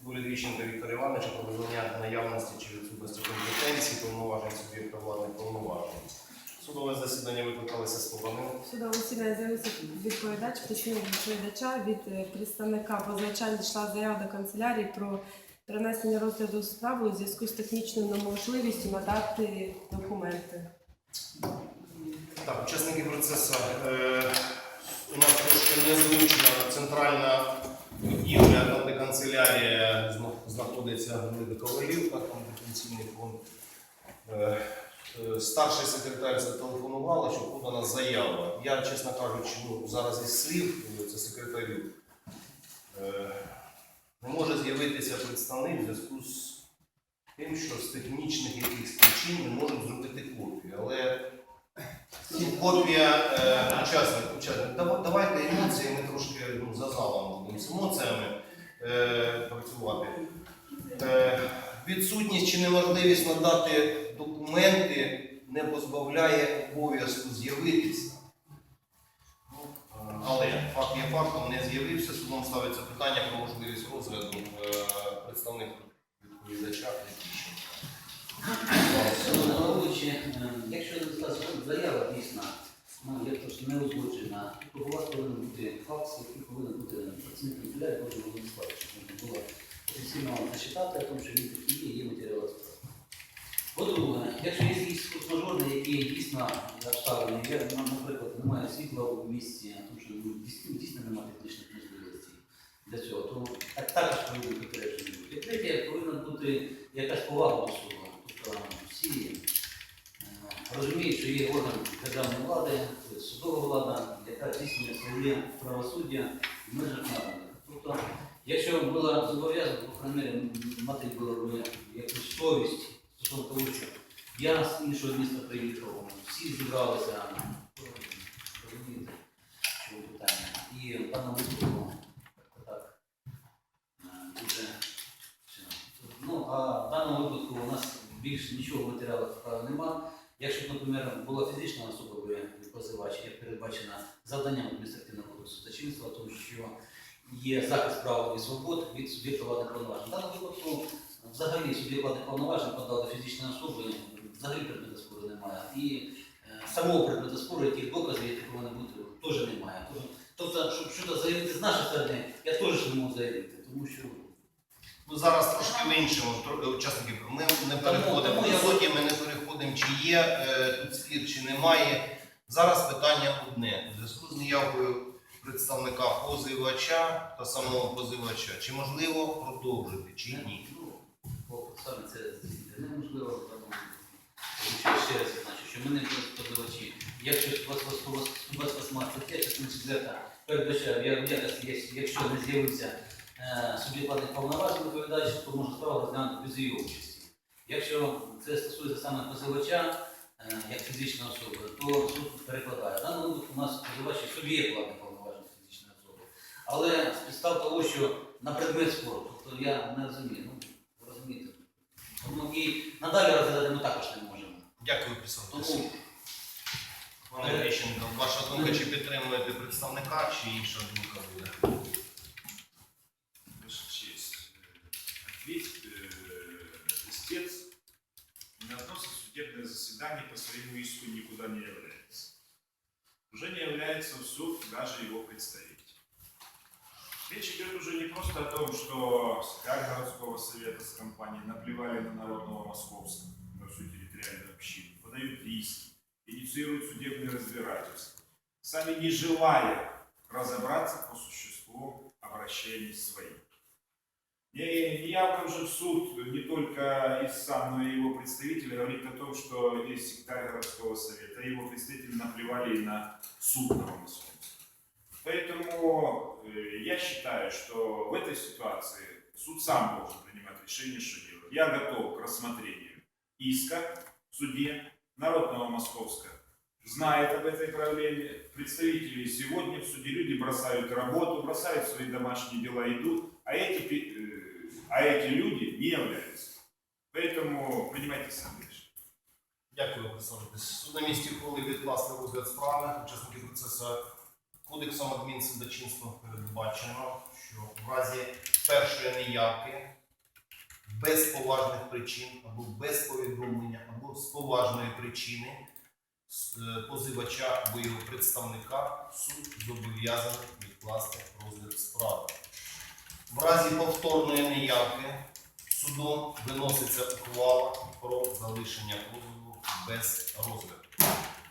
Булідвіченка Віктора Івановича про визнання наявності чи відсутності компетенції, повноважень суб'єкта владних повноважень. Судове засідання викликалося сторони. Судове засідання з'явився відповідач, уточнив відповідача від е, представника позивача надійшла заява до канцелярії про перенесення розгляду справи у зв'язку з технічною неможливістю надати документи. Так, учасники процесу. Е, знаходиться Велика Ковалівка, компетенційний фонд. Е, е, старший секретар зателефонувала, що подана заява. Я, чесно кажучи, ну, зараз із слів, це секретарю, е, не може з'явитися представник в зв'язку з тим, що з технічних якихось причин не можуть зробити копію. Але Ну, Копія е, учасник, учасник. Давайте емоції, ми трошки ну, за залом з емоціями е, працювати. Е, відсутність чи неможливість надати документи не позбавляє обов'язку з'явитися. Ну, е, Але факт є фактом, не з'явився. Судом ставиться питання про можливість розгляду е, відповідача. Головуючі, е, якщо заява дійсна, ну, як то не узгоджена, то у вас повинен бути факс, який повинен бути працівник кожен повинен склад, щоб вам зачитати, тому що він такий є, справи. По-друге, якщо є якісь форс-мажорні, які дійсно обставини, ну, наприклад, немає світла у місті, тому що ну, дійсно, немає технічних можливостей для цього, то так також повинні попереджені бути. І третє, повинна бути якась повага до суду. Тобто всі е, розуміють, що є орган державної влади, тобто судова влада, яка здійснює своє правосуддя в межах наданих. Якщо була зобов'язана, мере, мати було б якусь совість стосовно того, що я з іншого міста приїхав, всі зібралися, розумієте, що питання. І в даному випадку так, е, дуже Ну, а в даному випадку у нас більше нічого в матеріалах справи нема. Якщо наприклад, була фізична особа позивач, як передбачено завданням адміністративного кодексу зачинства, тому що є захист прав і свобод від суб'єкта владних повноважень. В даному випадку взагалі суб'єкт владних повноважень подав до фізичної особи, взагалі предмету спору немає. І е, самого предмету спору, яких доказів, які повинні бути, теж немає. Тобто, щоб щось заявити з нашої сторони, я теж не можу заявити, тому що Ну зараз трошки в іншому тро- учасники. Ми не переходимо я- ми не переходимо, чи є е, тут спір, чи немає. Зараз питання одне. У зв'язку з неявкою представника позивача та самого позивача, чи можливо продовжити, чи ні? Ну, саме це неможливо, тому що ще раз значу, що ми не позивачі. Якщо 28 стаття, частина 4 передбачає, якщо не з'явиться е, суб'єкт владних повноважень доповідач, то можна справу розглянути без її участі. Якщо це стосується саме позивача, е, як фізичної особи, то суд перекладає. В даному випадку у нас позивач суб'єкт владних повноважень. Але з підстав того, що на предмет спору, тобто я не розумію, ну розумієте. Тому і надалі розглядати ми також не можемо. Дякую, присутність. Тому Пане Лещенко, ваша думка, чи підтримуєте представника, чи інша думка буде? Ваша честь, э, ответь э, истец не относится судебное заседание по своему иску никуда не является. Уже не является в суд даже его представитель. Речь идет уже не просто о том, что секретарь городского совета с компанией наплевали на народного московского, на всю территориальную общину, подают иски, инициируют судебные разбирательства, сами не желая разобраться по существу обращений своих. Не, не явкам же в суд не только ИСА, но и его представители говорит о том, что есть секретарь городского совета, и его представители наплевали и на суд Новомосковский. Поэтому э, я считаю, что в этой ситуации суд сам должен принимать решение, что делать. Я готов к рассмотрению иска в суде Народного Московска. Знает об этой проблеме. Представители сегодня в суде люди бросают работу, бросают свои домашние дела, идут, а эти, пи- э, а эти люди не являются. Поэтому принимайте сами решение. Дякую, присутність. Суд на місці ухвалив відкласти розгляд справи. Учасники процесу кодексом адмінсудочинства передбачено, що в разі першої неявки без поважних причин або без повідомлення, або з поважної причини е, позивача або його представника суд зобов'язаний відкласти розгляд справи. В разі повторної неявки судом виноситься ухвала про залишення позову без розгляду.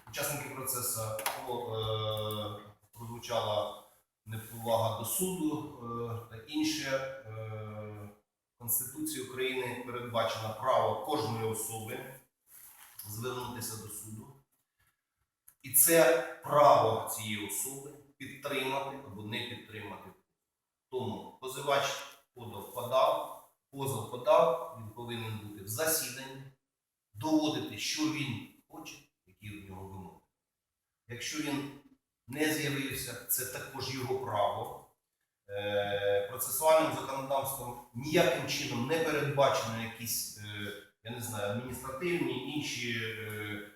Учасники процесу е, прозвучала неповага до суду е, та інше. Е, Конституцією України передбачено право кожної особи звернутися до суду. І це право цієї особи підтримати або не підтримати. Тому позивач подав подав, позов подав, він повинен бути в засіданні, доводити, що він хоче, які в нього вимоги. Якщо він не з'явився, це також його право. Е, Процесуальним законодавством ніяким чином не передбачено якісь, е, я не знаю, адміністративні інші е,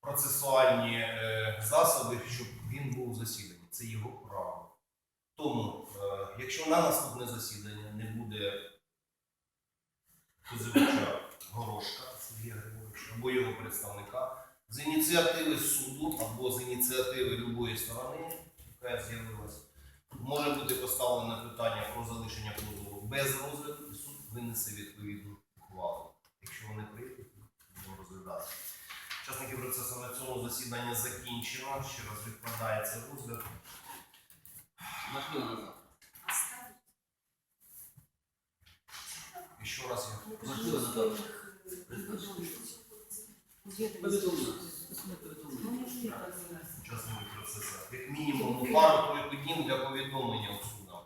процесуальні засоби, щоб він був засіданий. Це його право. Тому, якщо на наступне засідання не буде позивача Горошка Сергія Григоровича або його представника, з ініціативи суду або з ініціативи любої сторони, яка з'явилася, може бути поставлено питання про залишення позову без розгляду, і суд винесе відповідну ухвалу. Якщо вони прийдуть, будемо розглядати. Учасники процесу на цьому засідання закінчено. Ще раз відкладається розгляд. І ще раз я Можливо, учасники процесу. Як мінімум пару днів для повідомлення у суду.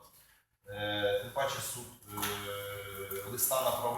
Е, тим паче суд е, листа направляє.